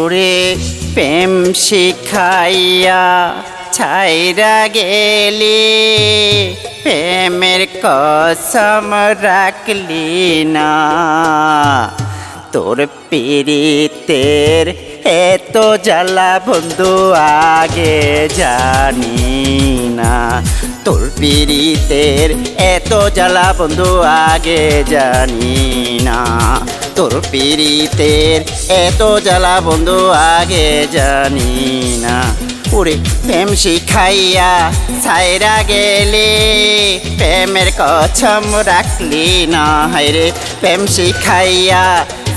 ওরে প্রেম শিখাইয়া ছাইরা গেলি, প্রেমের কসম রাখলি না। তোর পীড়িতের এত জ্বালা বন্ধু আগে জানি না। তোর পীড়িতের এত জ্বালা বন্ধু আগে জানি না। তোর পীড়িতের এত জ্বালা বন্ধু আগে জানি না ওরে প্রেম শিখাইয়া সাইরা গেলে প্রেমের কছম রাখলি না হায়রে প্রেম শিখাইয়া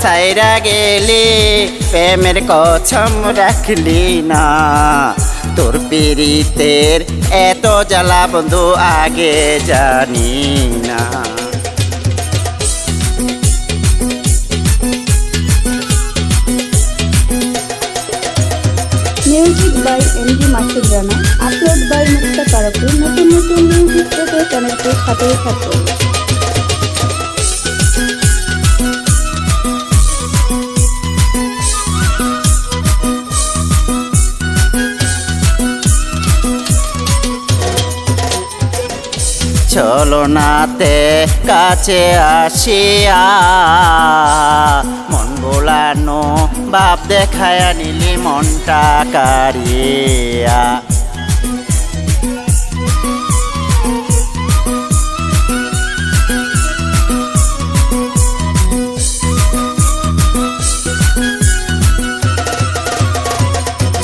সাইরা গেলে প্রেমের কছম রাখলি না। তোর পীড়িতের এত জ্বালা বন্ধু আগে জানি না music M D Masud Rana, upload by Mukta Karapur নতুন নতুন মিউজিক পেতে চ্যানেলটির সাথেই থাকুন। চলো নাতে কাছে আসিয়া মন বোলানো বাপ দেখায় নিলি মনটা কারিয়া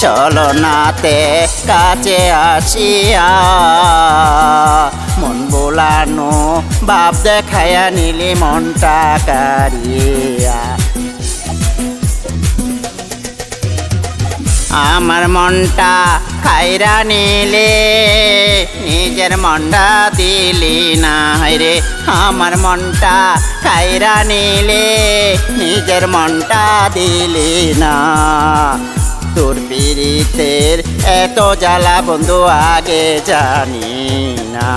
চলো নাতে কাছে আসিয়া মন বোলানো বাপ দেখায়া নিলি মনটা কারিয়া আমার মনটা খাইরা নিলে, নিজের মনটা দিলি না রে। আমার মনটা খাইরা নিলে, নিজের মনটা দিলি না। তোর পীড়িতের এত জ্বালা বন্ধু আগে জানি না।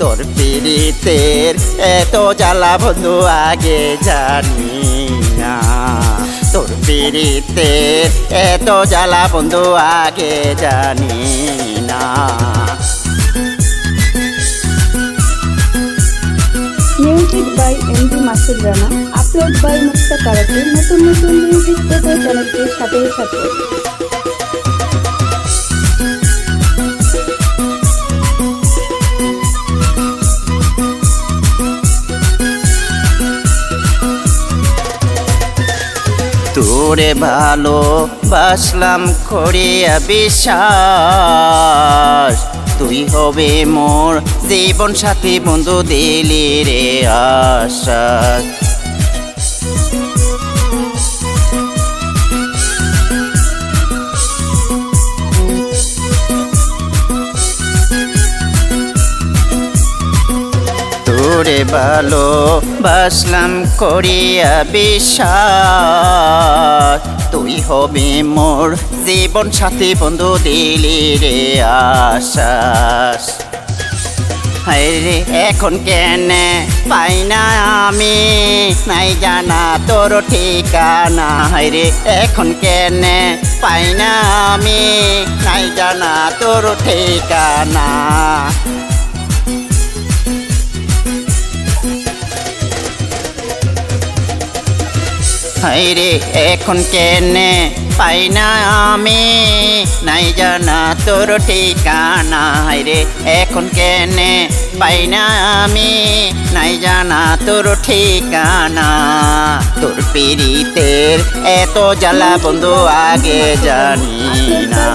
তোর পীড়িতের এত জ্বালা বন্ধু আগে জানি না। তোর পীড়িতের এত জ্বালা বন্ধু আগে জানি না। Music by MG Masud Rana upload by Mukta Karapur নতুন নতুন মিউজিক পেতে চ্যানেলটির সাথেই থাকুন তোরে ভালো বাসলাম করিয়া বিশ্বাস। তুই হবে মোর জীবন সাথী বন্ধু দিলি রে আশ্বাস। তোরে ভালো বাসলাম করিয়া বিশ্বাস। তুই হবি মোর জীবন সাথী বন্ধু, দিলি রে আশ্বাস। রে, এখন কেন পাই না আমি? নাই জানা তোর ঠিকানা। রে, এখন কেন পাই না আমি? নাই জানা তোর ঠিকানা। হাইরে এখন কেনে পাই না আমি নাই জানা তোর ঠিকানা হাইরে এখন কেনে পাই না আমি নাই জানা তোর ঠিকানা তোর পিড়িতের এত জ্বালা বন্ধু আগে জানি না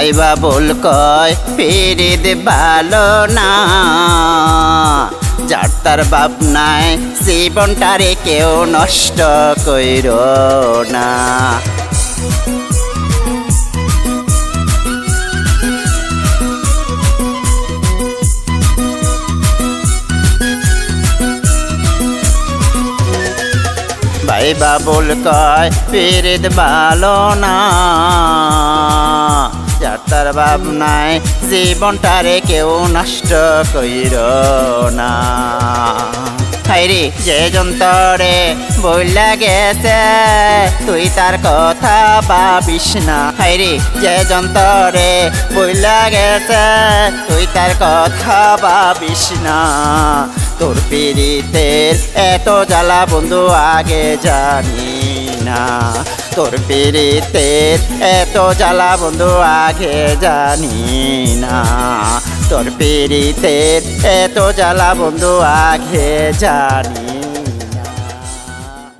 পেতে চ্যানেলটির সাথেই থাকুন ভাইবা বল কয়, ফিরিদ ভালো না। যার তার বাপ নাই, জীবনটারে কেউ নষ্ট কইর না। ভাই বাবুল কয় পিরিত ভালো না। তার ভাবনায় জীবনটারে কেউ নষ্ট কইর না। যে যন্তরে বইলা গেছে, তুই তার কথা ভাবিস না। হাইরে যে যন্তরে বইলা গেছে, তুই তার কথা ভাবিস না। তোর পিড়িতের এত জ্বালা বন্ধু আগে জানি না। তোর পিড়িতে এত জ্বালা বন্ধু আগে জানি না। তোর পিড়িতে এত জ্বালা বন্ধু আগে জানি